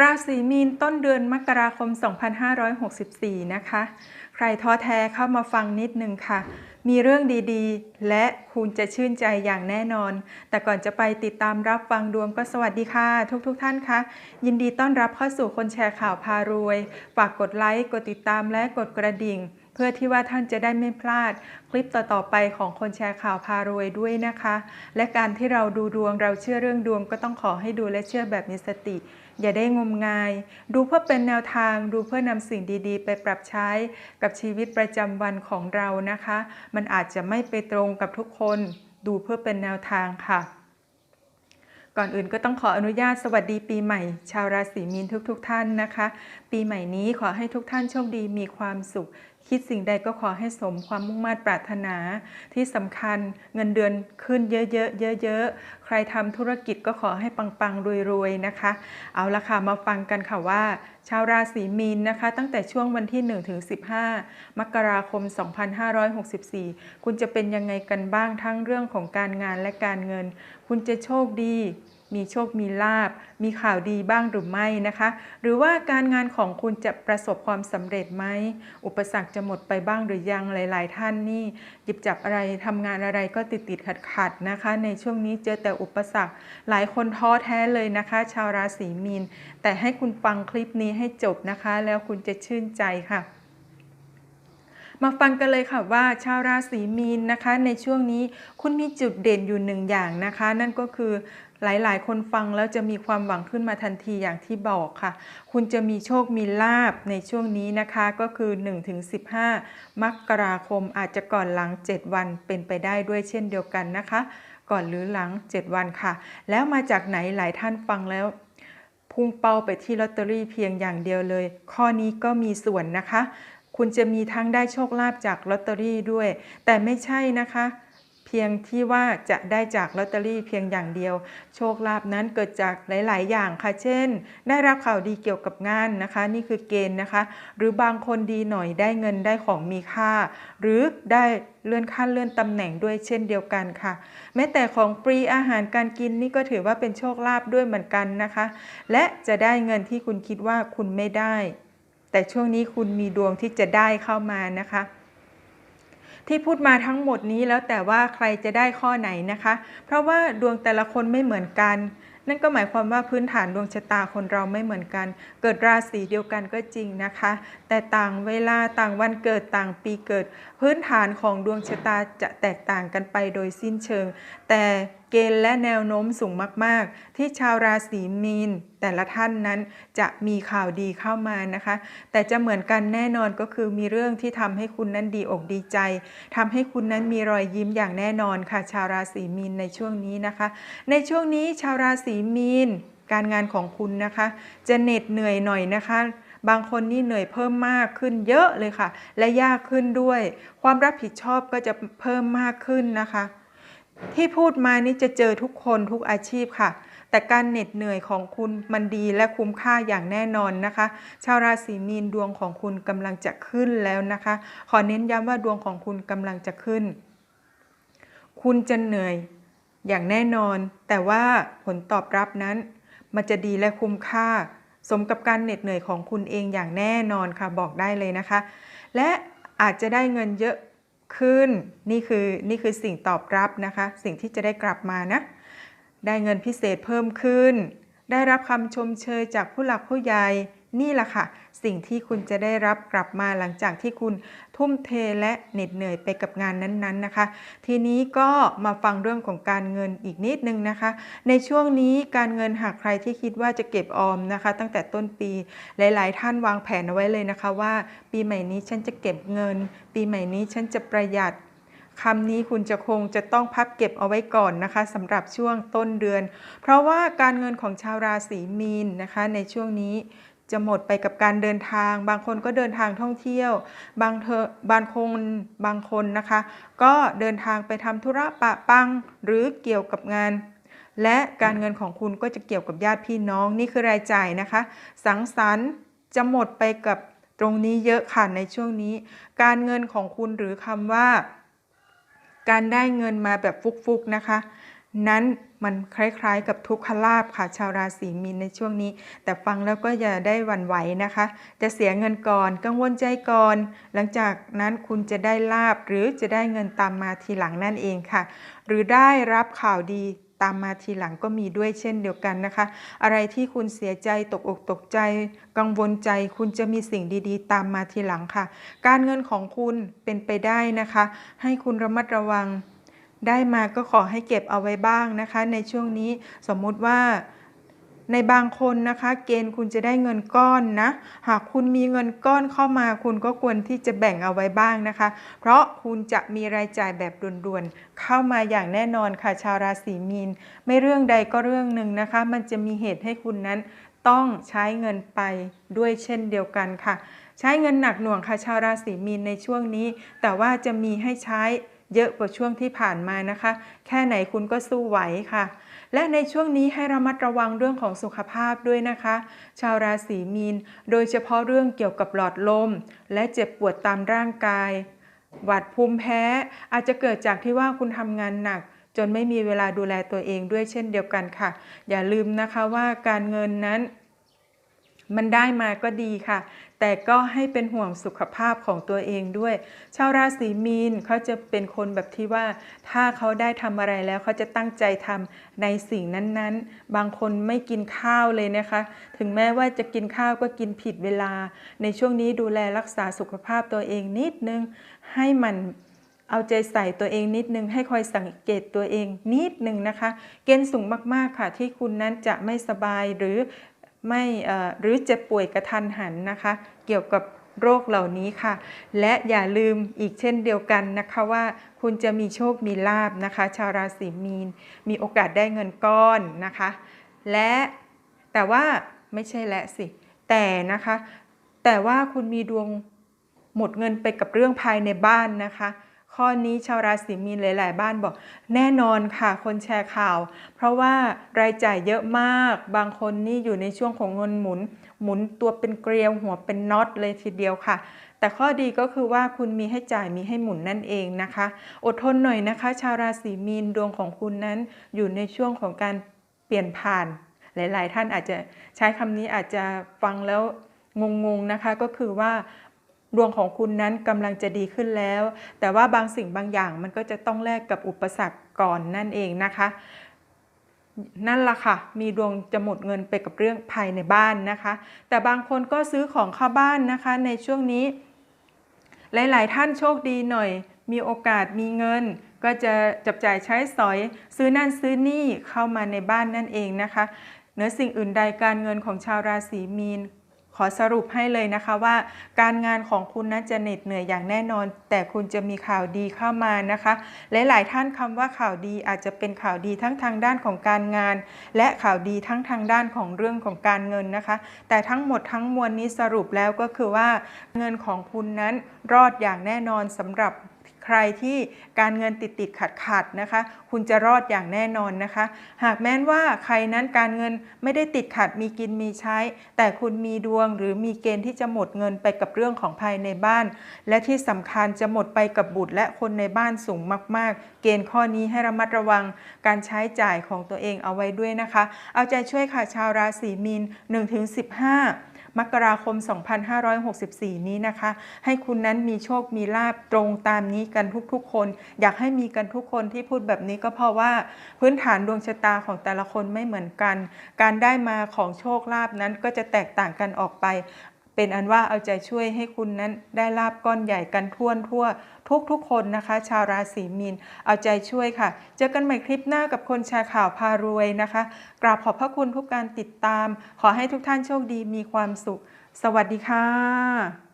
ราศีมีนต้นเดือนมกราคม 2564 นะคะ ใครท้อแท้เข้ามาฟังนิดนึงค่ะ มีเรื่องดีๆ และคุณจะชื่นใจอย่างแน่นอน แต่ก่อนจะไปติดตามรับฟังดวงก็สวัสดีค่ะ ทุกๆทท่านคะยินดีต้อนรับเข้าสู่คนแชร์ข่าวพารวย ฝากกดไลค์ กดติดตามและกดกระดิ่ง เพื่อที่ว่าท่านจะได้ไม่พลาดคลิปต่อๆไปของคนแชร์ข่าวพารวยด้วยนะคะ และการที่เราดูดวงเราเชื่อเรื่องดวงก็ต้องขอให้ดูและเชื่อแบบมีสติ อย่าได้งมงาย ดูเพื่อเป็นแนวทางดูเพื่อนำสิ่งดีๆ ไปปรับใช้กับชีวิตประจำวันของเรานะคะ มันอาจจะไม่ไปตรงกับทุกคน ดูเพื่อเป็นแนวทางค่ะก่อนอื่นก็ต้องขออนุญาตสวัสดีปีใหม่ ชาวราศีมีนทุกๆทท่านนะคะ ปีใหม่นี้ขอให้ทุกท่านโชคดีมีความสุข คิดสิ่งใดก็ขอให้สมความมุ่งมั่นปรารถนา ที่สำคัญเงินเดือนขึ้นเยอะๆเยอะๆ ใครทำธุรกิจก็ขอให้ปังๆรวยๆนะคะ เอาละค่ะมาฟังกันค่ะว่าชาวราศีมีนนะคะ ตั้งแต่ช่วงวันที่1ถึง15 มกราคม 2564 คุณจะเป็นยังไงกันบ้างทั้งเรื่องของการงานและการเงิน คุณจะโชคดี มีโชคมีลาบ มีข่าวดีบ้างหรือไม่นะคะ หรือว่าการงานของคุณจะประสบความสำเร็จไหม อุปสรรคจะหมดไปบ้างหรือยังหลาย ๆ ท่านนี่ หยิบจับอะไรทำงานอะไรก็ติดติดขัดขัดนะคะ ในช่วงนี้เจอแต่อุปสรรคหลายคนท้อแท้เลยนะคะ ชาวราศีมีน แต่ให้คุณฟังคลิปนี้ให้จบนะคะ แล้วคุณจะชื่นใจค่ะ มาฟังกันเลยค่ะว่าชาวราศีมีนนะคะ ในช่วงนี้คุณมีจุดเด่นอยู่หนึ่งอย่างนะคะ นั่นก็คือหลาย ๆ คนฟังแล้วจะมีความหวังขึ้นมาทันทีอย่างที่บอกค่ะ คุณจะมีโชคมีลาบในช่วงนี้นะคะก็คือ 1-15 มกราคมอาจจะก่อนหลัง 7 วันเป็นไปได้ด้วยเช่นเดียวกันนะคะ ก่อนหรือหลัง 7 วันค่ะ แล้วมาจากไหนหลายท่านฟังแล้ว พุ่งเป้าไปที่ลอตเตอรี่เพียงอย่างเดียวเลย ข้อนี้ก็มีส่วนนะคะ คุณจะมีทั้งได้โชคลาภจากลอตเตอรี่ด้วย แต่ไม่ใช่นะคะ พียงที่ว่าจะได้จากลอตเตอรี่เพียงอย่างเดียว โชคลาภนั้นเกิดจากหลาย ๆ อย่างค่ะ เช่น ได้รับข่าวดีเกี่ยวกับงานนะคะ นี่คือเกณฑ์นะคะ หรือบางคนดีหน่อยได้เงินได้ของมีค่า หรือได้เลื่อนขั้นเลื่อนตำแหน่งด้วยเช่นเดียวกันค่ะ แม้แต่ของฟรีอาหารการกินนี่ก็ถือว่าเป็นโชคลาภด้วยเหมือนกันนะคะ และจะได้เงินที่คุณคิดว่าคุณไม่ได้ แต่ช่วงนี้คุณมีดวงที่จะได้เข้ามานะคะ ที่พูดมาทั้งหมดนี้แล้วแต่ว่าใครจะได้ข้อไหนนะคะ เพราะว่าดวงแต่ละคนไม่เหมือนกัน นั่นก็หมายความว่าพื้นฐานดวงชะตาคนเราไม่เหมือนกัน เกิดราศีเดียวกันก็จริงนะคะ แต่ต่างเวลาต่างวันเกิดต่างปีเกิด พื้นฐานของดวงชะตาจะแตกต่างกันไปโดยสิ้นเชิง แต่ เกณฑ์และแนวโน้มสูงมาก ๆ ที่ชาวราศีมีน แต่ละท่านนั้นจะมีข่าวดีเข้ามานะคะ แต่จะเหมือนกันแน่นอนก็คือมีเรื่องที่ทำให้คุณนั้นดีอกดีใจทำให้คุณนั้นมีรอยยิ้มอย่างแน่นอนค่ะ ชาวราศีมีนในช่วงนี้นะคะ ในช่วงนี้ชาวราศีมีน การงานของคุณนะคะ จะเหน็ดเหนื่อยหน่อยนะคะบางคนนี่เหนื่อยเพิ่มมากขึ้นเยอะเลยค่ะ และยากขึ้นด้วย ความรับผิดชอบก็จะเพิ่มมากขึ้นนะคะ ที่พูดมานี่จะเจอทุกคนทุกอาชีพค่ะ แต่การเหน็ดเหนื่อยของคุณมันดีและคุ้มค่าอย่างแน่นอนนะคะ ชาวราศีมีนดวงของคุณกำลังจะขึ้นแล้วนะคะ ขอเน้นย้ำว่าดวงของคุณกำลังจะขึ้น คุณจะเหนื่อยอย่างแน่นอน แต่ว่าผลตอบรับนั้น มันจะดีและคุ้มค่า สมกับการเหน็ดเหนื่อยของคุณเองอย่างแน่นอนค่ะบอกได้เลยนะคะ และอาจจะได้เงินเยอะ ขึ้น นี่คือนี่คือสิ่งตอบรับนะคะ สิ่งที่จะได้กลับมานะ ได้เงินพิเศษเพิ่มขึ้น ได้รับคำชมเชยจากผู้หลักผู้ใหญ่ นี่แหละค่ะ สิ่งที่คุณจะได้รับกลับมาหลังจากที่คุณทุ่มเทและเหน็ดเหนื่อยไปกับงานนั้นๆนะคะ ทีนี้ก็มาฟังเรื่องของการเงินอีกนิดนึงนะคะ ในช่วงนี้การเงินหากใครที่คิดว่าจะเก็บออมนะคะ ตั้งแต่ต้นปีหลาย ๆ ท่านวางแผนเอาไว้เลยนะคะว่า ปีใหม่นี้ฉันจะเก็บเงิน ปีใหม่นี้ฉันจะประหยัดคำนี้คุณจะคงจะต้องพับเก็บเอาไว้ก่อนนะคะสำหรับช่วงต้นเดือน เพราะว่าการเงินของชาวราศีมีนนะคะ ในช่วงนี้ จะหมดไปกับการเดินทาง บางคนก็เดินทางท่องเที่ยว บางเธอบางคนบางคนนะคะ ก็เดินทางไปทำธุระปะปังหรือเกี่ยวกับงาน และการเงินของคุณก็จะเกี่ยวกับญาติพี่น้องนี่คือรายจ่ายนะคะ สังสรรค์จะหมดไปกับตรงนี้เยอะค่ะในช่วงนี้ การเงินของคุณหรือคำว่า การได้เงินมาแบบฟุกๆนะคะ นั้น มันคล้ายๆ กับทุกขลาภค่ะ ชาวราศีมีนในช่วงนี้ แต่ฟังแล้วก็อย่าได้หวั่นไหวนะคะ จะเสียเงินก่อนกังวลใจก่อน หลังจากนั้นคุณจะได้ลาบหรือจะได้เงินตามมาทีหลังนั่นเองค่ะ หรือได้รับข่าวดีตามมาทีหลังก็มีด้วยเช่นเดียวกันนะคะ อะไรที่คุณเสียใจตกอกตกใจ กังวลใจ คุณจะมีสิ่งดีๆ ตามมาทีหลังค่ะ การเงินของคุณเป็นไปได้นะคะ ให้คุณระมัดระวัง ได้มาก็ขอให้เก็บเอาไว้บ้างนะคะ ในช่วงนี้สมมุติว่าในบางคนนะคะ เกณฑ์คุณจะได้เงินก้อนนะ หากคุณมีเงินก้อนเข้ามาคุณก็ควรที่จะแบ่งเอาไว้บ้างนะคะ เพราะคุณจะมีรายจ่ายแบบด่วนๆ เข้ามาอย่างแน่นอนค่ะชาวราศีมีน ไม่เรื่องใดก็เรื่องหนึ่งนะคะ มันจะมีเหตุให้คุณนั้นต้องใช้เงินไปด้วยเช่นเดียวกันค่ะ ใช้เงินหนักหน่วงค่ะชาวราศีมีนในช่วงนี้ แต่ว่าจะมีให้ใช้ เยอะกว่าช่วงที่ผ่านมานะคะ แค่ไหนคุณก็สู้ไหวค่ะ และในช่วงนี้ให้ระมัดระวังเรื่องของสุขภาพด้วยนะคะ ชาวราศีมีน โดยเฉพาะเรื่องเกี่ยวกับหลอดลม และเจ็บปวดตามร่างกาย หวัดภูมิแพ้ อาจจะเกิดจากที่ว่าคุณทำงานหนักจนไม่มีเวลาดูแลตัวเองด้วยเช่นเดียวกันค่ะ อย่าลืมนะคะว่าการเงินนั้น มันได้มาก็ดีค่ะ แต่ก็ให้เป็นห่วงสุขภาพของตัวเองด้วย ชาวราศีมีนเขาจะเป็นคนแบบที่ว่า ถ้าเขาได้ทำอะไรแล้วเขาจะตั้งใจทำในสิ่งนั้นๆ บางคนไม่กินข้าวเลยนะคะ ถึงแม้ว่าจะกินข้าวก็กินผิดเวลา ในช่วงนี้ดูแลรักษาสุขภาพตัวเองนิดนึง ให้มันเอาใจใส่ตัวเองนิดนึง ให้คอยสังเกตตัวเองนิดนึงนะคะ เกณฑ์สูงมากๆค่ะที่คุณนั้นจะไม่สบายหรือ ไม่หรือเจ็บป่วยกระทันหันนะคะ เกี่ยวกับโรคเหล่านี้ค่ะ และอย่าลืมอีกเช่นเดียวกันนะคะว่า คุณจะมีโชคมีลาบนะคะ ชาวราศีมีน มีโอกาสได้เงินก้อนนะคะ และแต่ว่าไม่ใช่และสิ แต่นะคะ แต่ว่าคุณมีดวงหมดเงินไปกับเรื่องภายในบ้านนะคะ ข้อนี้ชาวราศีมีนหลาย ๆ บ้านบอก แน่นอนค่ะ คนแชร์ข่าว เพราะว่ารายจ่ายเยอะมาก บางคนนี่อยู่ในช่วงของเงินหมุน หมุนตัวเป็นเกลียวหัวเป็นน็อตเลยทีเดียวค่ะ แต่ข้อดีก็คือว่าคุณมีให้จ่ายมีให้หมุนนั่นเองนะคะ อดทนหน่อยนะคะ ชาวราศีมีนดวงของคุณนั้น อยู่ในช่วงของการเปลี่ยนผ่าน หลาย ๆ ท่านอาจจะใช้คำนี้อาจจะฟังแล้วงงๆนะคะก็คือว่า ดวงของคุณนั้นกำลังจะดีขึ้นแล้ว แต่ว่าบางสิ่งบางอย่างมันก็จะต้องแลกกับอุปสรรคก่อนนั่นเองนะคะ นั่นละค่ะ มีดวงจะหมดเงินไปกับเรื่องภายในบ้านนะคะ แต่บางคนก็ซื้อของเข้าบ้านนะคะ ในช่วงนี้ หลาย ๆ ท่านโชคดีหน่อย มีโอกาสมีเงิน ก็จะจับจ่ายใช้สอย ซื้อนั่นซื้อนี่เข้ามาในบ้านนั่นเองนะคะเหนือสิ่งอื่นใดการเงินของชาวราศีมีน อสรุปให้เลยนะคะว่า การงานของคุณนั้นจะเหน็ดเหนื่อยอย่างแน่นอน แต่คุณจะมีข่าวดีเข้ามานะคะหลายๆท่านคำว่าข่าวดีอาจจะเป็นข่าวดีทั้งทางด้านของการงาน และข่าวดีทั้งทางด้านของเรื่องของการเงินนะคะ แต่ทั้งหมดทั้งมวลนี้สรุปแล้วก็คือว่า เงินของคุณนั้นรอดอย่างแน่นอนสำหรับ รที่การเงินติดติดขัดขัดนะคะ คุณจะรอดอย่างแน่นอนนะคะ หากแม้นว่าใครนั้นการเงินไม่ได้ติดขัดมีกินมีใช้ แต่คุณมีดวงหรือมีเกณฑ์ที่จะหมดเงินไปกับเรื่องของภายในบ้าน และที่สำคัญจะหมดไปกับบุตรและคนในบ้านสูงมาก ๆ เกณฑ์ข้อนี้ให้ระมัดระวังการใช้จ่ายของตัวเองเอาไว้ด้วยนะคะ เอาใจช่วยค่ะชาวราศีมีน1-15 มกราคม 2564 นี้นะคะ ให้คุณนั้นมีโชคมีลาบตรงตามนี้กันทุกๆ คน อยากให้มีกันทุกคนที่พูดแบบนี้ก็เพราะว่าพื้นฐานดวงชะตาของแต่ละคนไม่เหมือนกัน การได้มาของโชคลาบนั้นก็จะแตกต่างกันออกไป เป็นอันว่าเอาใจช่วยให้คุณนั้นได้ลาบก้อนใหญ่กันทั่วทั่วทุกทุกคนนะคะ ชาวราศีมีน เอาใจช่วยค่ะ เจอกันใหม่คลิปหน้ากับคนแชร์ข่าวพารวยนะคะ กราบขอบพระคุณทุกการติดตาม ขอให้ทุกท่านโชคดีมีความสุข สวัสดีค่ะ